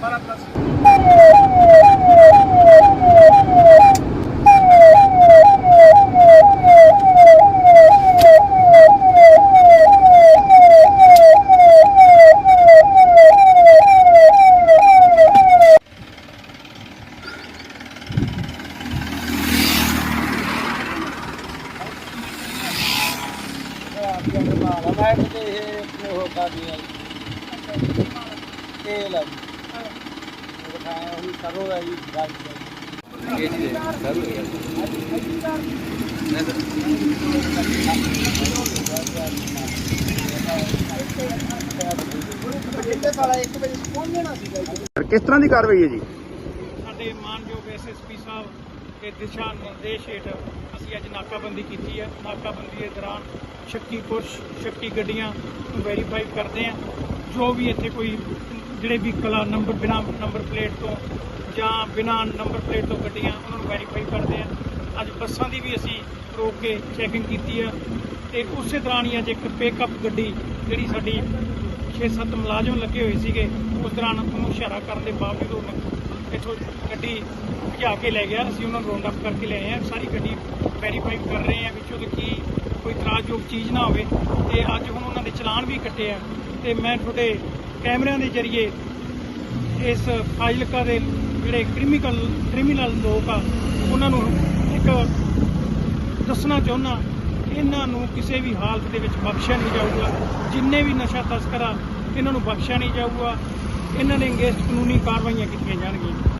para atrás. ਮੈਂ ਕਿਤੇ ਇਹ ਉਹ ਕਰਦੀ ਆ ਇਹ ਲਾ ਜੀ ਉਹ ਖਾਇਆ ਸਰੋਂ ਦਾ ਜੀ ਗੱਲ ਇਹ ਸਾਲਾ 1 ਵਜੇ ਪਹੁੰਚ ਜਾਣਾ ਸੀਗਾ ਜੀ ਕਿਸ ਤਰ੍ਹਾਂ ਦੀ ਕਾਰਵਾਈ ਹੈ ਜੀ? ਸਾਡੇ ਮਾਨਯੋਗ ਐਸਐਸਪੀ ਸਾਹਿਬ ਦੇ ਦਿਸ਼ਾ ਨਿਰਦੇਸ਼ ਹੇਠ ਅਸੀਂ ਅੱਜ ਨਾਕਾਬੰਦੀ ਕੀਤੀ ਹੈ। ਨਾਕਾਬੰਦੀ ਦੇ ਦੌਰਾਨ ਸ਼ੱਕੀ ਪੁਰਸ਼ ਸ਼ੱਕੀ ਗੱਡੀਆਂ ਨੂੰ ਵੈਰੀਫਾਈ ਕਰਦੇ ਆ ਜੋ ਵੀ ਇੱਥੇ ਕੋਈ ਜਿਹੜੇ ਵੀ ਕਲਾ ਨੰਬਰ ਬਿਨਾ ਨੰਬਰ ਪਲੇਟ ਤੋਂ ਜਾਂ ਬਿਨਾ ਨੰਬਰ ਪਲੇਟ ਤੋਂ ਗੱਡੀਆਂ, ਉਹਨਾਂ ਨੂੰ ਵੈਰੀਫਾਈ ਕਰਦੇ ਆ ਅੱਜ ਬੱਸਾਂ ਦੀ ਵੀ ਅਸੀਂ ਰੋਕ ਕੇ ਚੈਕਿੰਗ ਕੀਤੀ ਆ। ਤੇ ਉਸੇ ਦੌਰਾਨ ਹੀ ਅੱਜ ਇੱਕ ਪਿਕਅਪ ਗੱਡੀ ਜਿਹੜੀ ਸਾਡੀ 6-7 ਮੁਲਾਜ਼ਮ ਲੱਗੇ ਹੋਏ ਸੀਗੇ, ਉਸ ਦੌਰਾਨ ਉਹਨੂੰ ਇਸ਼ਾਰਾ ਕਰਨ ਦੇ ਬਾਵਜੂਦ ਉਹਨੇ ਇੱਥੋਂ ਗੱਡੀ ਭਜਾ ਕੇ ਲੈ ਗਿਆ। ਅਸੀਂ ਉਹਨਾਂ ਨੂੰ ਰੌਂਡ ਅਪ ਕਰਕੇ ਲੈ ਆਏ ਹਾਂ। ਸਾਰੀ ਗੱਡੀ ਵੈਰੀਫਾਈ ਕਰ ਰਹੇ ਹਾਂ, ਵਿੱਚੋਂ ਦੇ ਕੀ ਕੋਈ ਚੀਜ਼ ਨਾ ਹੋਵੇ ਤੇ ਅੱਜ ਹੁਣ ਉਹਨਾਂ ਦੇ ਚਲਾਨ ਵੀ ਕੱਟੇ ਆ ਤੇ ਮੈਂ ਤੁਹਾਡੇ ਕੈਮਰਿਆਂ ਦੇ ਜ਼ਰੀਏ ਇਸ ਫਾਜ਼ਿਲਕਾ ਦੇ ਜਿਹੜੇ ਕ੍ਰਿਮੀਨਲ ਕ੍ਰਿਮੀਨਲ ਲੋਕ ਆ, ਉਹਨਾਂ ਨੂੰ ਇੱਕ ਦੱਸਣਾ ਚਾਹੁੰਦਾ, ਇਹਨਾਂ ਨੂੰ ਕਿਸੇ ਵੀ ਹਾਲਤ ਦੇ ਵਿੱਚ ਬਖਸ਼ਿਆ ਨਹੀਂ ਜਾਊਗਾ। ਜਿੰਨੇ ਵੀ ਨਸ਼ਾ ਤਸਕਰ ਆ ਇਹਨਾਂ ਨੂੰ ਬਖਸ਼ਿਆ ਨਹੀਂ ਜਾਊਗਾ। ਇਹਨਾਂ ਦੇ ਅਗੇਂਸਟ ਕਾਨੂੰਨੀ ਕਾਰਵਾਈਆਂ ਕੀਤੀਆਂ ਜਾਣਗੀਆਂ।